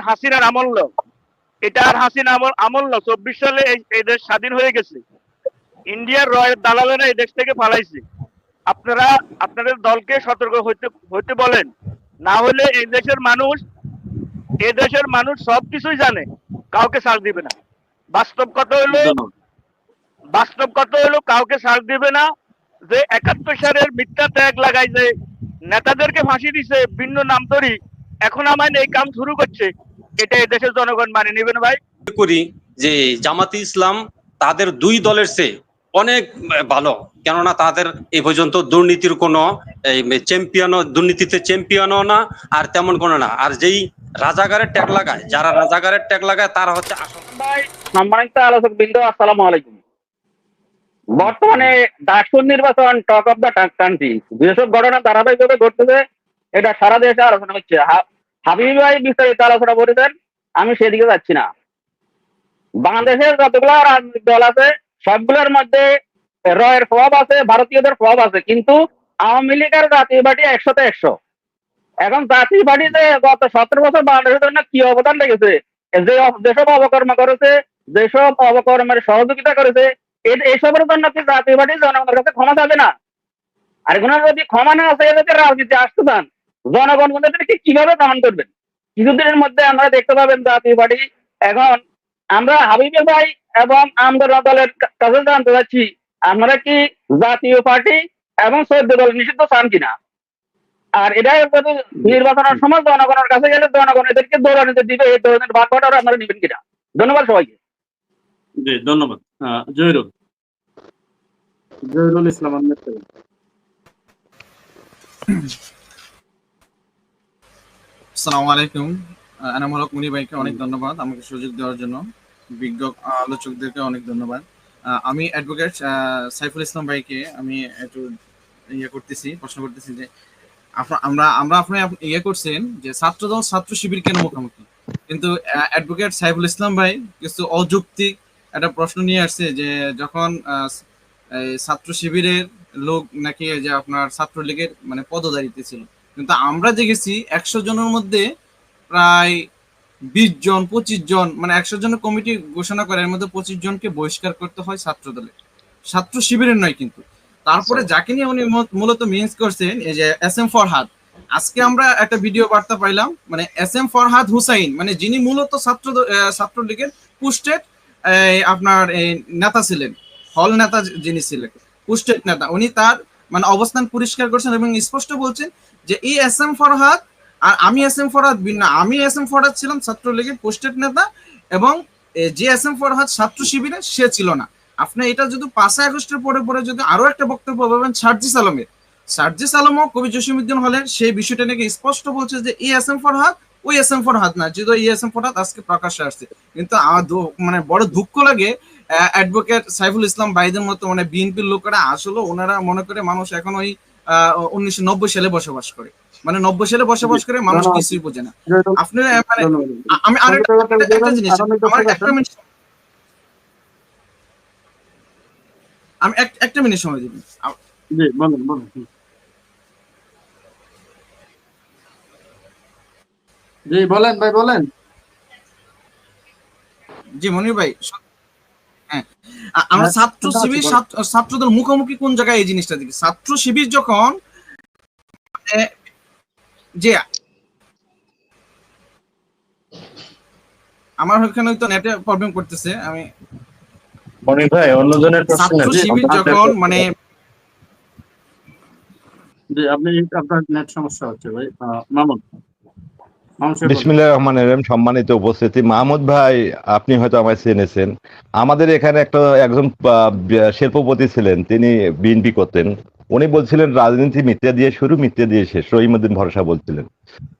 আর হাসিনার আমল না। এটা আর হাসিনা আমল আমল না চব্বিশ সালে এই- দেশ স্বাধীন হয়ে গেছে। ইন্ডিয়ার রয়ের দালালেরা এই দেশ থেকে পালাইছে। আপনারা আপনাদের দলকে সতর্ক হইতে হইতে বলেন। না হলে এই দেশের মানুষ এই দেশের মানুষ সব কিছুই জানে। কাউকে ছাড় দিবে না। বাস্তব কথা হলো বাস্তব কথা হলো কাউকে ছাড় দিবে না। যে একাত্তর সালের মিথ্যা ত্যাগ লাগাই যে নেতাদেরকে ফাঁসি দিছে ভিন্ন নাম তরি এখন আমার এই কাম শুরু করছে। এটা দেশের জনগণ মানে নেবেন ভাই? করি যে জামাতি ইসলাম তাদের দুই দলের চেয়ে অনেক ভালো। কেননা তাদের এই পর্যন্ত দুর্নীতির কোনো চ্যাম্পিয়ন দুর্নীতিতে চ্যাম্পিয়নও না আর তেমন কোনো না। আর যেই রাজাগারের ট্যাগ লাগায় যারা রাজাগারের ট্যাগ লাগায় তারা হচ্ছে সম্মানিত আলোচক বৃন্দ আসসালামু আলাইকুম। বর্তমানে ডাকসুর নির্বাচন টক অফ দ্য কান্ট্রি যেসব ঘটনা ধারাবাহিকভাবে ঘটতেছে এটা সারা দেশে আলোচনা হচ্ছে। হাবিব ভাই বিস্তারিত আলোচনা করেছেন, আমি সেদিকে যাচ্ছি না। বাংলাদেশের যতগুলো রাজনৈতিক দল আছে, সবগুলোর মধ্যে রয়ের প্রভাব আছে, ভারতীয়দের প্রভাব আছে, কিন্তু আওয়ামী লীগের জাতীয় পার্টি একশোতে একশো। এখন জাতীয় পার্টি যে গত সতেরো বছর বাংলাদেশের জন্য কি অবদান রেখেছে? যে যেসব অবকর্ম করেছে, যেসব অবকর্মের সহযোগিতা করেছে, এ- এইসবের জন্য কি জাতীয় পার্টি জনগণের কাছে ক্ষমা চাবে না? আর এগুলো যদি ক্ষমা না আছে যদি রাজনীতি আসতে চান জনগণ ওদেরকে কীভাবে গ্রহণ করবেন? কিছুদিনের মধ্যে আমরা দেখতে পাবেন জাতীয় পার্টি এখন আমরা হাবিবে ভাই এবং আন্দোলন দলের কাছে জানতে চাচ্ছি আমরা কি জাতীয় পার্টি এবং চোদ্দ দল নিষিদ্ধ চান কিনা? আর যদি নির্বাচনের সময় জনগণের কাছে গেলে জনগণ এদেরকে দৌড়ানিতে দিবে এই ধরনের বাটবাটার আপনারা নেবেন কিনা? ধন্যবাদ সবাইকে। জি ধন্যবাদ। আহ, জহিরুল। জহিরুল ইসলাম আহমেদ। আসসালামু আলাইকুম। আহ, এনামুল হক ভাইকে অনেক ধন্যবাদ আমাকে সুযোগ দেওয়ার জন্য। বিজ্ঞ আলোচকদেরকে অনেক ধন্যবাদ। আমি অ্যাডভোকেট সাইফুল ইসলাম ভাইকে আমি একটু ইয়ে করতেছি প্রশ্ন করতেছি যে আমরা আমরা আপনি ইয়ে করছেন যে ছাত্রদল ছাত্র শিবির কেন মুখোমুখি? কিন্তু অ্যাডভোকেট সাইফুল ইসলাম ভাই কিছু অযৌক্তিক একটা প্রশ্ন নিয়ে আসছে যে যখন ছাত্র শিবিরের লোক নাকি যে আপনার ছাত্রলীগের মানে পদদারিতে ছিল কিন্তু আমরা দেখেছি একশো জনের মধ্যে প্রায় বিশ জন পঁচিশ জন মানে একশো জনের কমিটি ঘোষণা করে এর মধ্যে পঁচিশ জনকে বহিষ্কার করতে হয় ছাত্র দলের। ছাত্র শিবিরের নয় কিন্তু। তারপরে যাকে নিয়ে উনি মূল- মূলত মিন্স করছেন এই যে এস এম ফরহাদ। আজকে আমরা একটা ভিডিও বার্তা পাইলাম মানে এস এম ফরহাদ হুসাইন মানে যিনি মূলত ছাত্র ছাত্রলীগের পুস্টেড আপনার নেতা ছিলেন হল নেতা যিনি ছিলেন পুস্টেড নেতা। উনি তার মানে অবস্থান পরিষ্কার করছেন এবং স্পষ্ট বলছেন যে এই এস এম ফরহাদ আর আমি এস এম ফরহাদ ভিন্ন আমি এস এম ফরহাদ ছিলাম ছাত্রলীগের পোস্টেড নেতা এবং যে এস এম ফরহাদ ছাত্র শিবিরে সে ছিল না। আপনি এটা যদি পাঁচই আগস্টের পরে পরে যদি আরও একটা বক্তব্য পাবেন সার্জিস আলমের। সার্জিস আলমও কবি জসিমুদ্দিন হলেন সেই বিষয়টা নাকি স্পষ্ট বলছে যে এই এস এম ফরহাদ ওই এস এম ফরহাদ না যেহেতু এই এস এম ফরহাদ আজকে প্রকাশ্যে আসছে। কিন্তু আমার মানে বড় দুঃখ লাগে অ্যাডভোকেট সাইফুল ইসলাম বাইদের মতো মানে বিএনপির লোকেরা আসলে ওনারা মনে করে মানুষ এখন ওই উনিশশো নব্বই সালে বসবাস করে। মানে নব্বই সালে বসবাস করে মানুষ কিছুই বোঝে না। আপনি মানে আমি আরেকটা জিনিস আমার একটা মিনিট আমি একটা মিনিট সময় দিবেন জি বলুন ভাই বলেন। জি মনির ভাই আমরা হ্যাঁ, ছাত্র শিবির ছাত্রদের মুখোমুখি কোন জায়গায় এই জিনিসটা দেখি? ছাত্র শিবির যখন যে আমার ওখানে তো নেটে প্রবলেম করতেছে আমি মনির ভাই অন্যজনের প্রশ্ন ছাত্র শিবির যখন মানে জি আপনি আপনার নেট সমস্যা হচ্ছে ভাই। মামুন। মামুন বিসমিল্লাহ রহমান রহিম, সম্মানিত উপস্থিতি। মাহমুদ ভাই, আপনি হয়তো আমায় চিনেছেন। আমাদের এখানে একটা একজন শিল্পপতি ছিলেন। তিনি বিএনপি করতেন। উনি বলছিলেন, রাজনীতি মিথ্যা দিয়ে শুরু, মিথ্যা দিয়ে শেষ। রহিমুদ্দিন ভরসা বলছিলেন।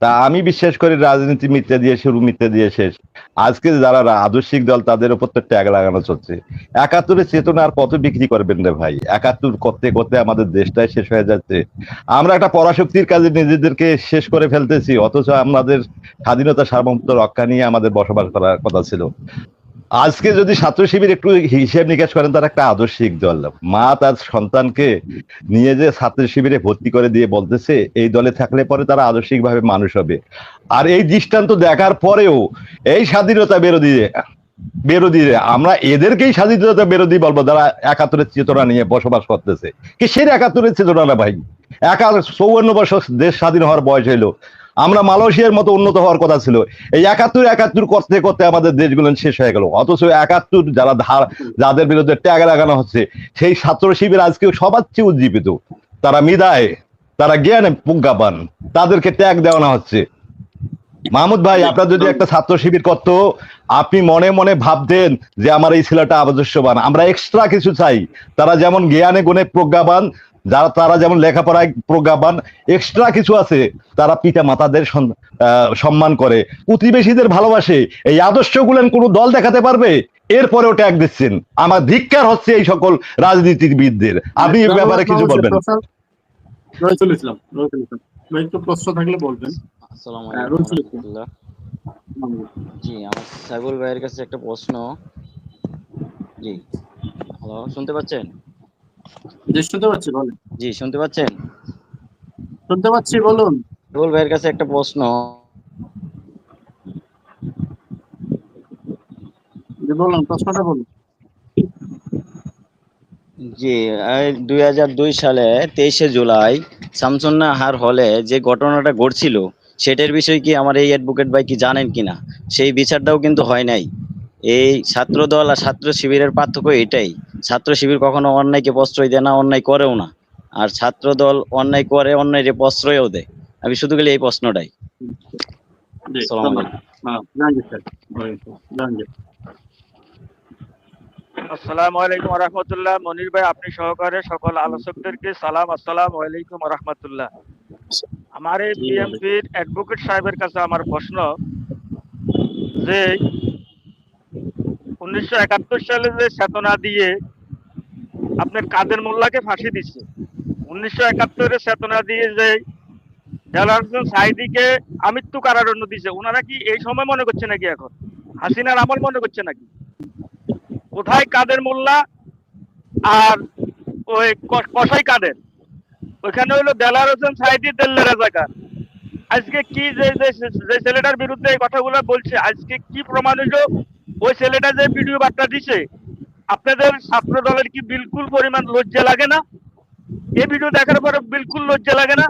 তা আমি বিশ্বাস করি রাজনীতি মিথ্যা দিয়ে শুরু, মিথ্যা দিয়ে শেষ। আজকে যারা আদর্শিক দল, তাদের উপর তো ট্যাগ লাগানো চলছে। একাত্তরের চেতনা আর কত বিক্রি করবেন রে ভাই? একাত্তর করতে করতে আমাদের দেশটাই শেষ হয়ে যাচ্ছে। আমরা একটা পরাশক্তির কাজে নিজেদেরকে শেষ করে ফেলতেছি, অথচ আমাদের স্বাধীনতা সার্বভৌমত্ব রক্ষা নিয়ে আমাদের বসবাস করার কথা ছিল। আজকে যদি ছাত্র শিবির একটু হিসেব নিকাশ করেন, তার একটা আদর্শিক দল। মা তার সন্তানকে নিয়ে যে ছাত্র শিবিরে ভর্তি করে দিয়ে বলতেছে, এই দলে থাকলে পরে তারা আদর্শিক ভাবে মানুষ হবে। আর এই দৃষ্টান্ত দেখার পরেও এই স্বাধীনতা বিরোধী বিরোধী, আমরা এদেরকেই স্বাধীনতা বিরোধী বলব যারা একাত্তরের চেতনা নিয়ে বসবাস করতেছে। কিসের একাত্তরের চেতনা না ভাই? একা চৌয়ান্ন বছর দেশ স্বাধীন হওয়ার বয়স হইল। আমরা মালয়েশিয়ার মতো উন্নত হওয়ার কথা ছিল। এই একাত্তর একাত্তর করতে করতে আমাদের দেশগুলো শেষ হয়ে গেল। অথচ একাত্তর যারা ধার যাদের বিরুদ্ধে ট্যাগ লাগানো হচ্ছে, সেই ছাত্র শিবির আজকে সবার চেয়ে উজ্জীবিত। তারা মিদায় তারা জ্ঞানে প্রজ্ঞাপান তাদেরকে ট্যাগ দেওয়ানো হচ্ছে। মাহমুদ ভাই, আপনার যদি একটা ছাত্র শিবির করতো, আপনি মনে মনে ভাবতেন যে আমার এই ছেলেটা আদর্শবান আমরা এক্সট্রা কিছু চাই। তারা যেমন জ্ঞানে গুণে প্রজ্ঞাবান যারা তারা যেমন লেখাপড়ায় প্রজ্ঞাবান এক্সট্রা কিছু আছে তারা পিতা মাতাদের আহ, সম্মান করে। প্রতিবেশীদের ভালোবাসে। এই আদর্শ আদর্শগুলেন কোনো দল দেখাতে পারবে? এরপরেও ট্যাগ দিচ্ছেন। আমার ধিক্কার হচ্ছে এই সকল রাজনীতিবিদদের। আপনি এই ব্যাপারে কিছু বলবেন? একটু প্রশ্ন থাকলে বলবেন। আসসালামু হ্যাঁ, জি আমার সাইবুল ভাইয়ের কাছে একটা প্রশ্ন। জি হ্যালো শুনতে পাচ্ছেন? যে শুনতে পাচ্ছি বলেন। জি শুনতে পাচ্ছেন? শুনতে পাচ্ছি বলুন। সাইবুল ভাইয়ের কাছে একটা প্রশ্ন। বলুন প্রশ্নটা বলুন। জি দুই হাজার দুই সালে তেইশে জুলাই শামসুন্নাহার হলে যে ঘটনাটা ঘটছিল সেটার বিষয়ে কি আমার এই অ্যাডভোকেট ভাই কি জানেন কিনা সেই বিচারটাও কিন্তু হয় নাই। এই ছাত্র দল আর ছাত্র শিবিরের পার্থক্য এটাই। ছাত্র শিবির কখনো অন্যায়কে প্রশ্রয় দেয় না অন্যায় করেও না। আর ছাত্র দল অন্যায় করে অন্যায়ের প্রশ্রয়ও দেয়। আমি শুধু গেলে এই প্রশ্নটাই। আসসালামু ধন্যবাদ। হ্যাঁ আলাইকুম রহমতুল্লাহ। মনির ভাই আপনি সহকারে সকল আলোচকদেরকে সালাম আসসালামু আলাইকুম রহমতুল্লাহ। আমার এই জি, বিএনপির অ্যাডভোকেট সাহেবের কাছে আমার প্রশ্ন যে উনিশশো একাত্তর সালে যে চেতনা দিয়ে আপনার কাদের মোল্লাকে ফাঁসি দিচ্ছে। উনিশশো একাত্তরের চেতনা দিয়ে যে দেলার হোসেন সাইদিকে আমৃত্যু কারাদণ্ড দিছে, ওনারা কি এই সময় মনে করছে নাকি এখন? হাসিনার আমল মনে করছে নাকি? কোথায় কাদের মোল্লা আর ওই কসাই কাদের? ওইখানে হইল দেলার হোসেন সাইদি দেল্লে রাজাকার আজকে কি যে ছেলেটার বিরুদ্ধে এই কথাগুলো বলছে, আজকে কি প্রমাণ হইল? ওই ছেলেটা যে ভিডিও বার্তা দিছে, আপনাদের ছাত্র দলের কি বিলকুল পরিমাণ লজ্জা লাগে না? এই ভিডিও দেখার পরে বিলকুল লজ্জা লাগে না?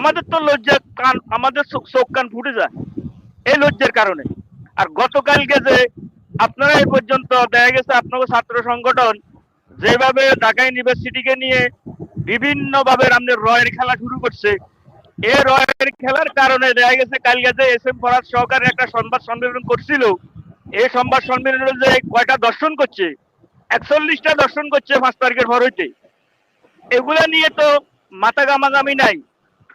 আমাদের তো লজ্জা কান, আমাদের চোখ কান ফুটে যায় এই লজ্জার কারণে। আর গতকালকে যে আপনারা এই পর্যন্ত দেখা গেছে আপনাদের ছাত্র সংগঠন যেভাবে ঢাকা ইউনিভার্সিটিকে নিয়ে বিভিন্ন ভাবে আমাদের রয়ের খেলা শুরু করছে, এই রয়ের খেলার কারণে দেখা গেছে, কালকে যে এস এম ফরাজ সহকারে একটা সংবাদ সম্মেলন করছিল এই সংবাদ সম্মেলনে যে কয়টা দর্শন করছে, একচল্লিশটা দর্শন করছে পাঁচ তারিখের পর হইতে এগুলা নিয়ে তো মাথা গামাগামি নাই।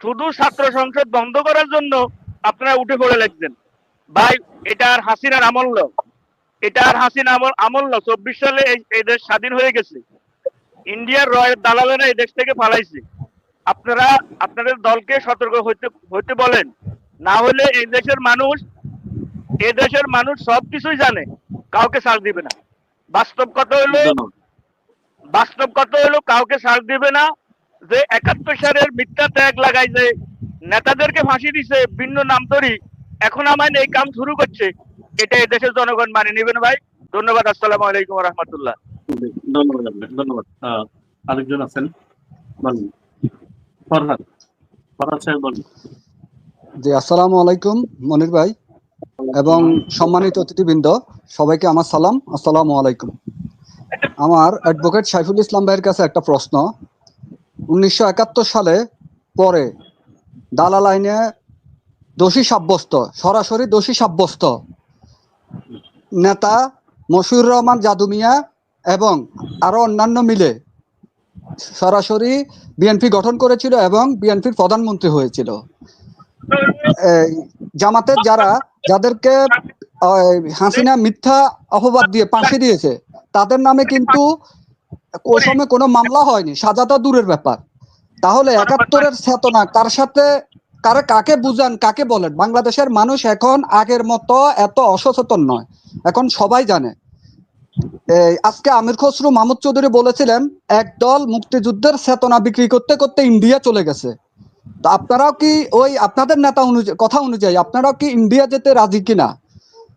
শুধু ছাত্র সংসদ বন্ধ করার জন্য আপনারা উঠে পড়ে লাগছেন। ভাই, এটা আর হাসিনার আমল না। এটা আর হাসিনা আমল আমল না। চব্বিশ সালে এই- এই দেশ স্বাধীন হয়ে গেছে। ইন্ডিয়ার রয়ের দালালেরা এই দেশ থেকে পালাইছে। আপনারা আপনাদের দলকে সতর্ক হইতে হইতে বলেন। না হলে এই দেশের মানুষ এই দেশের মানুষ সব কিছুই জানে কাউকে ছাড় দিবে না। বাস্তব কথা হলো বাস্তব কথা হলো কাউকে ছাড় দিবে না যে একাত্তর সালের মিথ্যা ত্যাগ লাগাই যে নেতাদেরকে ফাঁসি দিছে ভিন্ন নাম ধরি এখন আমার এই কাম শুরু করছে এটা এদেশের জনগণ মানে। নেবেন ভাই ধন্যবাদ আসসালামু আলাইকুম রহমতুল্লাহ ধন্যবাদ ধন্যবাদ। আরেকজন আছেন বলুন। ফরহাদ ফরহাদ সাহেব বলুন। জি আসসালামু আলাইকুম মনির ভাই। এবং সম্মানিত অতিথিবৃন্দ, সবাইকে আমার সালাম। আসসালামু আলাইকুম। আমার অ্যাডভোকেট সাইফুল ইসলাম ভাইয়ের কাছে একটা প্রশ্ন। উনিশশো একাত্তর সালে পরে দালাল আইনে দোষী সাব্যস্ত, সরাসরি দোষী সাব্যস্ত নেতা মশিউর রহমান জাদুমিয়া এবং আরও অন্যান্য মিলে সরাসরি বিএনপি গঠন করেছিল এবং বিএনপির প্রধানমন্ত্রী হয়েছিল। জামাতের যারা যাদেরকে হাসিনা মিথ্যা অপবাদ দিয়ে পাশে দিয়েছে, তাদের নামে কিন্তু ওই সময় কোনো মামলা হয়নি। সাজা তো দূরের ব্যাপার। তাহলে একাত্তরের চেতনা কার সাথে, কারে, কাকে বুঝান, কাকে বলেন? বাংলাদেশের মানুষ এখন আগের মতো এত অসচেতন নয়। এখন সবাই জানে। আজকে আমির খসরু মাহমুদ চৌধুরী বলেছিলেন, একদল মুক্তিযুদ্ধের চেতনা বিক্রি করতে করতে ইন্ডিয়া চলে গেছে। আপনারাও কি ওই আপনাদের নেতা অনুযায়ী কথা অনুযায়ী আপনারাও কি ইন্ডিয়া যেতে রাজি কিনা?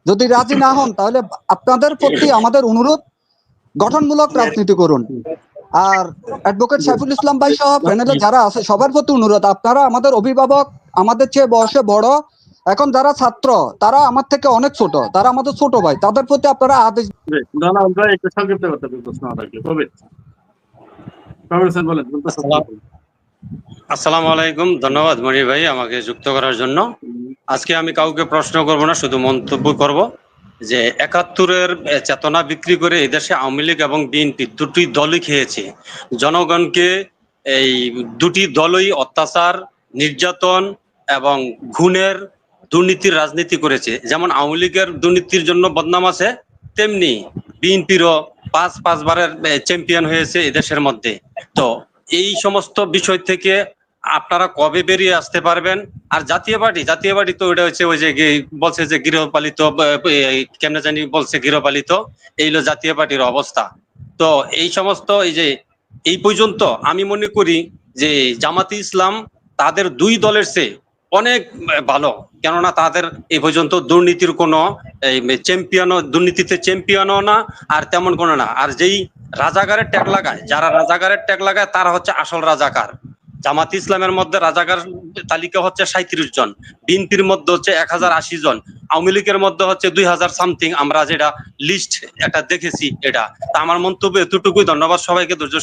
যদি রাজি না হন তাহলে আপনাদের প্রতি আমাদের অনুরোধ গঠনমূলক রাজনীতি করুন। আর অ্যাডভোকেট সাইফুল ইসলাম ভাই সহ প্যানেলে যারা আছে সবার প্রতি অনুরোধ আপনারা আমাদের অভিভাবক আমাদের চেয়ে বয়সে বড় এখন যারা ছাত্র তারা আমার থেকে অনেক ছোট তারা আমাদের ছোট ভাই তাদের প্রতি আপনারা আদেশ আমরা একটু সংক্ষিপ্ত করতে হবে প্রশ্ন আদাকে কবে কবে বলেন বলতে আসসালাম। আলাইকুম। ধন্যবাদ মনি ভাই আমাকে যুক্ত করার জন্য। আজকে আমি কাউকে প্রশ্ন করব না, শুধু মন্তব্য করব যে একাত্তরের চেতনা বিক্রি করে এদেশে আওয়ামী লীগ এবং বিএনপি দুটি দলই খেয়েছে। জনগণকে এই দুটি দলই অত্যাচার, নির্যাতন এবং খুনের দুর্নীতির রাজনীতি করেছে। যেমন আওয়ামী লীগের দুর্নীতির জন্য বদনাম আছে, তেমনি বিএনপিরও পাঁচ পাঁচবারের চ্যাম্পিয়ন হয়েছে এদেশের মধ্যে। তো এই সমস্ত বিষয় থেকে আপনারা কবে বেরিয়ে আসতে পারবেন? আর জাতীয় পার্টি জাতীয় পার্টি তো ওইটা হচ্ছে ওই যে বলছে যে গৃহপালিত কেমনে জানি বলছে গৃহপালিত, এই হলো জাতীয় পার্টির অবস্থা। তো এই সমস্ত এই যে, এই পর্যন্ত আমি মনে করি যে জামাতি ইসলাম তাদের দুই দলের চেয়ে অনেক ভালো। কেননা তাদের এই পর্যন্ত দুর্নীতির কোনো চ্যাম্পিয়নও দুর্নীতিতে চ্যাম্পিয়নও না, আর তেমন কোনো না। আর যেই রাজাগারের ট্যাগ লাগায়, যারা রাজাগারের ট্যাগ লাগায়, তারা হচ্ছে আসল রাজাকার। জামাত ইসলামের মধ্যে রাজাকার তালিকা হচ্ছে সাঁত্রিশ জন। বিএনপির মধ্যে হচ্ছে এক হাজার আশি জন। আওয়ামী লীগের মধ্যে হচ্ছে দুই হাজার সামথিং। আমরা যেটা লিস্ট একটা দেখেছি, এটা। তা আমার মন্তব্য এতটুকুই। ধন্যবাদ সবাইকে। ধৈর্য